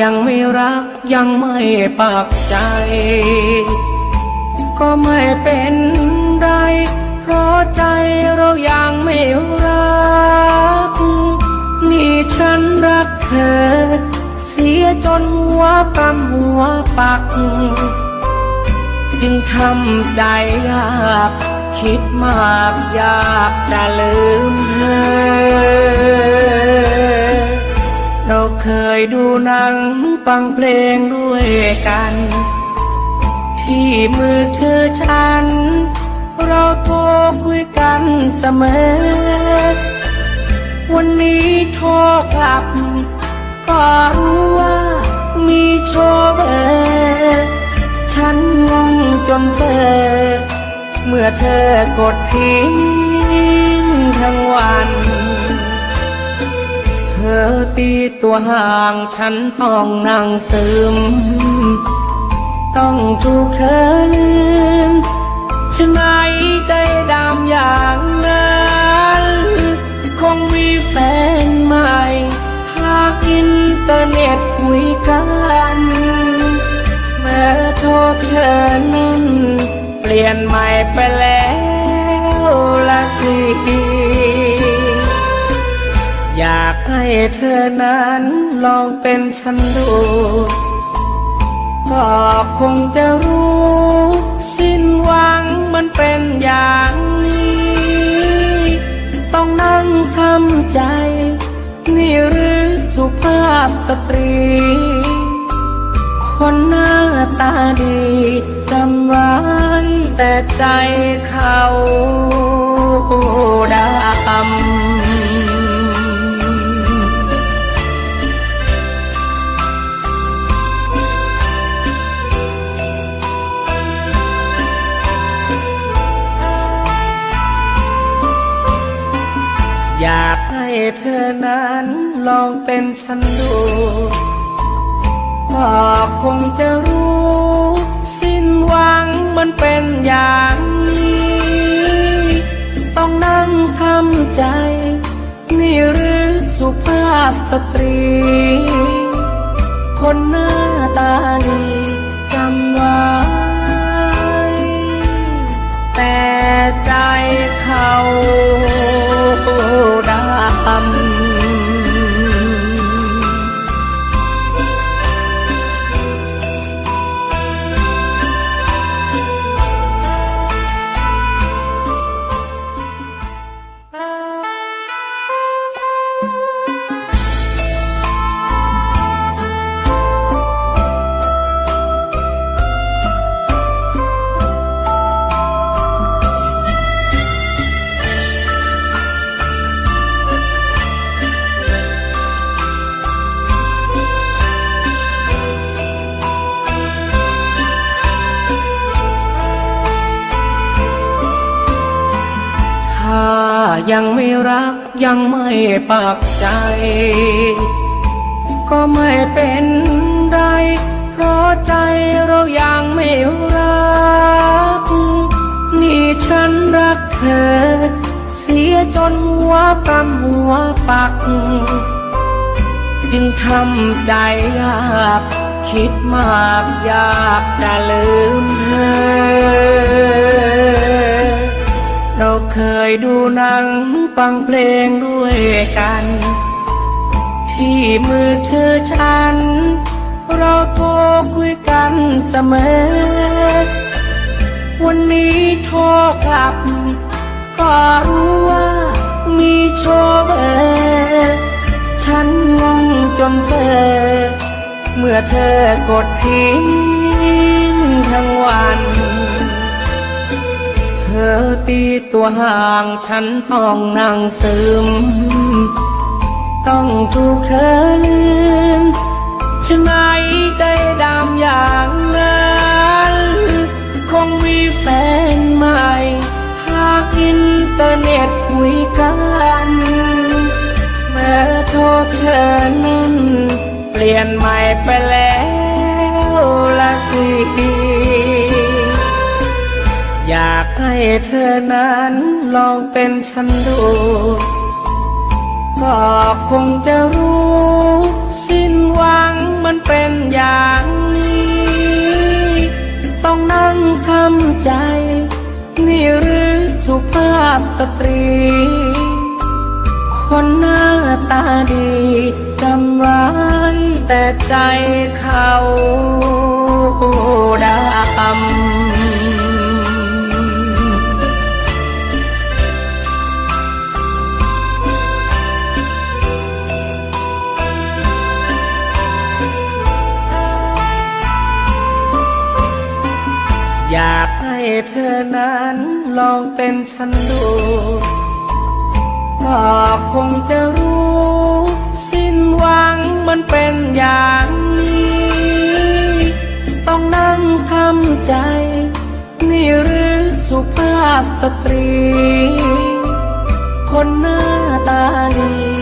ยังไม่รักยังไม่ปักใจ ก็ไม่เป็นไร เพราะใจเรายังไม่รัก นี่ฉันรักเธอ เสียจนหัวปั๊มหัวปัก จึงทำใจยากคิดมากยากจะลืมเธอ เราเคยดูหนังฟังเพลงด้วยกัน ที่มือเธอฉัน เราโทรคุยกันเสมอ วันนี้โทรกลับ ก็รู้ว่ามีโชว์เบอร์ฉันงงจนเซอเมื่อเธอกดทิ้งทั้งวัน อตีตัวห่างฉันต้องนั่งซึม ต้องถูกเธอลืมฉันไหนใจดำอย่างนั้นคงมีแฟนใหม่ทางอินเทอร์เน็ตคุยกันเมื่อโทรเธอนั้นเปลี่ยนใหม่ไปแล้ว ให้เธอนั้นลองเป็นฉันดู ก็คงจะรู้ สิ้นหวังมันเป็นอย่างนี้ ต้องนั่งทำใจ นี่หรือสุภาพสตรี คนหน้าตาดีจำไว้แต่ใจเขาดำ เธอนั้นลองเป็นฉันดูก็คงจะรู้ สิ้นหวังมันเป็นอย่างนี้ ต้องนั่งทำใจ นี่หรือสุภาพสตรี ยังไม่รักยังไม่ปักใจ ก็ไม่เป็นไร เพราะใจเรายังไม่รัก นี่ฉันรักเธอ เสียจนหัวปั๊มหัวปัก จึงทำใจยากคิดมากอยากจะลืมเธอ เราเคยดูหนังฟังเพลงด้วยกัน ที่มือเธอฉัน เราโทรคุยกันเสมอ วันนี้โทรกลับ ก็รู้ว่ามีโชว์เบอร์ฉันงงจนเซอเมื่อเธอกดทิ้งทั้งวัน อตีตัวห่างฉันต้องนั่งซึม ต้องถูกเธอลืมฉันไหนใจดำอย่างนั้นคงมีแฟนใหม่ทางอินเทอร์เน็ตคุยกันเมื่อโทรเธอนั้น เปลี่ยนใหม่ไปแล้วละสิ อยากให้เธอนั้นลองเป็นฉันดู ก็คงจะรู้ สิ้นหวังมันเป็นอย่างนี้ ต้องนั่งทำใจ นี่หรือสุภาพสตรี คนหน้าตาดีจำไว้แต่ใจเขา เธอนั้นลองเป็นฉันดูก็คงจะรู้ สิ้นหวังมันเป็นอย่างนี้ ต้องนั่งทำใจ นี่หรือสุภาพสตรี คนหน้าตาดี